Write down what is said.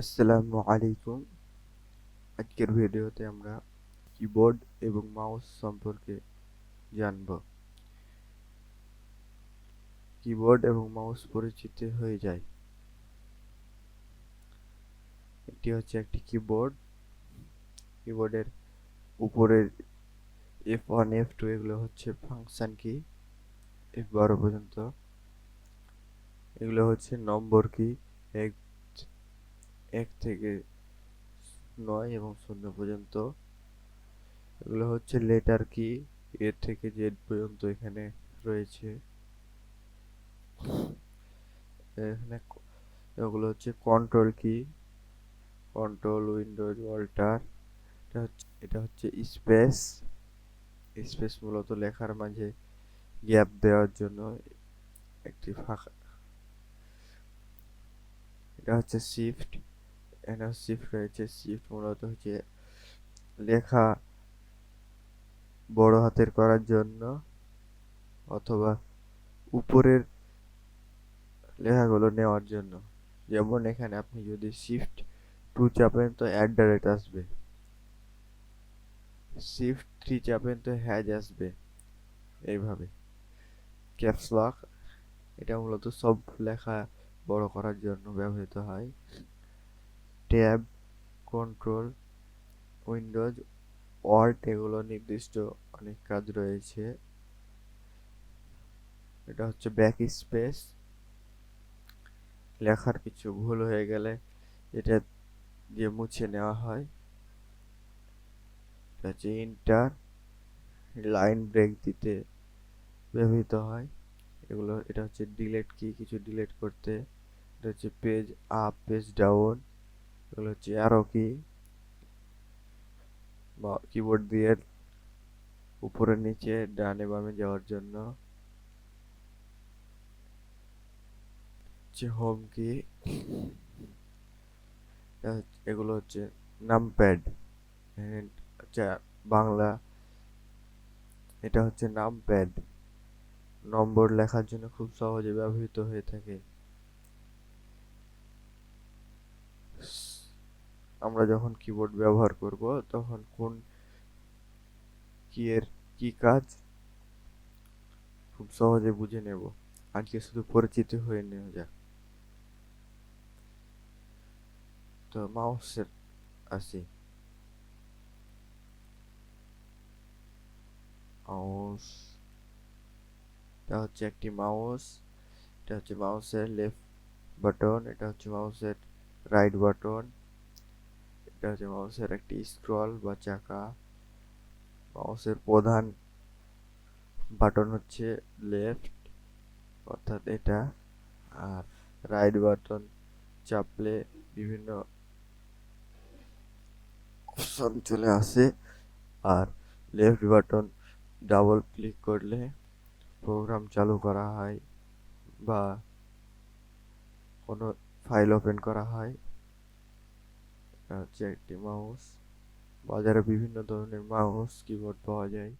আসসালামু আলাইকুম। আজকের ভিডিওতে আমরা কিবোর্ড এবং মাউস সম্পর্কে জানব। কিবোর্ড এবং মাউস পরিচিত হয়ে যায়। এটি হচ্ছে একটি কিবোর্ড কিবোর্ডের উপরের এফ ওয়ান এফ টু এগুলো হচ্ছে ফাংশন কি এফ বারো পর্যন্ত। এগুলো হচ্ছে নম্বর কি এক এক থেকে নয় এবং শূন্য পর্যন্ত। এগুলো হচ্ছে লেটার কি এর থেকে জেড পর্যন্ত এখানে রয়েছে। এখানে এগুলো হচ্ছে কন্ট্রোল কি কন্ট্রোল উইন্ডোজ অল্টার এটা হচ্ছে এটা হচ্ছে স্পেস স্পেস মূলত লেখার মাঝে গ্যাপ দেওয়ার জন্য একটি ফাঁকা। এটা হচ্ছে শিফট এখানে শিফট রয়েছে শিফট মূলত হচ্ছে লেখা বড় হাতের করার জন্য অথবা উপরের লেখাগুলো নেওয়ার জন্য। যেমন এখানে আপনি যদি শিফট টু চাপেন তো অ্যাট দ্য রেট আসবে। শিফট থ্রি চাপেন তো হ্যাজ আসবে। এইভাবে। ক্যাপস লক এটা মূলত সব লেখা বড় করার জন্য ব্যবহৃত হয়। ট্যাব কন্ট্রোল, উইন্ডোজ ওয়ার্ড এগুলো নির্দিষ্ট অনেক কাজ রয়েছে। এটা হচ্ছে ব্যাক স্পেস লেখার কিছু ভুল হয়ে গেলে এটা দিয়ে মুছে নেওয়া হয়। এটা হচ্ছে ইন্টার, লাইন ব্রেক দিতে ব্যবহৃত হয়। এগুলো, এটা হচ্ছে ডিলেট কি, কিছু ডিলেট করতে। এটা হচ্ছে পেজ আপ, পেজ ডাউন। এগুলো হচ্ছে অ্যারো কি বা কিবোর্ড দিয়ে উপরে নিচে ডানে বামে যাওয়ার জন্য হচ্ছে হোম কি এগুলো হচ্ছে নামপ্যাড আচ্ছা বাংলা, এটা হচ্ছে নামপ্যাড নম্বর লেখার জন্য খুব সহজে ব্যবহৃত হয়ে থাকে। আমরা যখন কিবোর্ড ব্যবহার করব, তখন কোন কি এর কি কাজ? খুব সহজে বুঝে নেব। আজকে শুধু পরিচিত হয়ে নেওয়া যাক। তো মাউসের আসি। মাউস এটা হচ্ছে একটি মাউস এটা হচ্ছে মাউসের লেফট বাটন এটা হচ্ছে মাউসের রাইট বাটন এটা হচ্ছে মাউসের একটি স্ক্রল বা চাকা। মাউসের প্রধান বাটন হচ্ছে লেফট, অর্থাৎ এটা। আর রাইট বাটন চাপলে বিভিন্ন অপশন চলে আসে। আর লেফট বাটন ডাবল ক্লিক করলে প্রোগ্রাম চালু করা হয় বা কোনো ফাইল ওপেন করা হয়। হচ্ছে একটি মাউস বাজারে বিভিন্ন ধরনের মাউস কিবোর্ড পাওয়া যায়।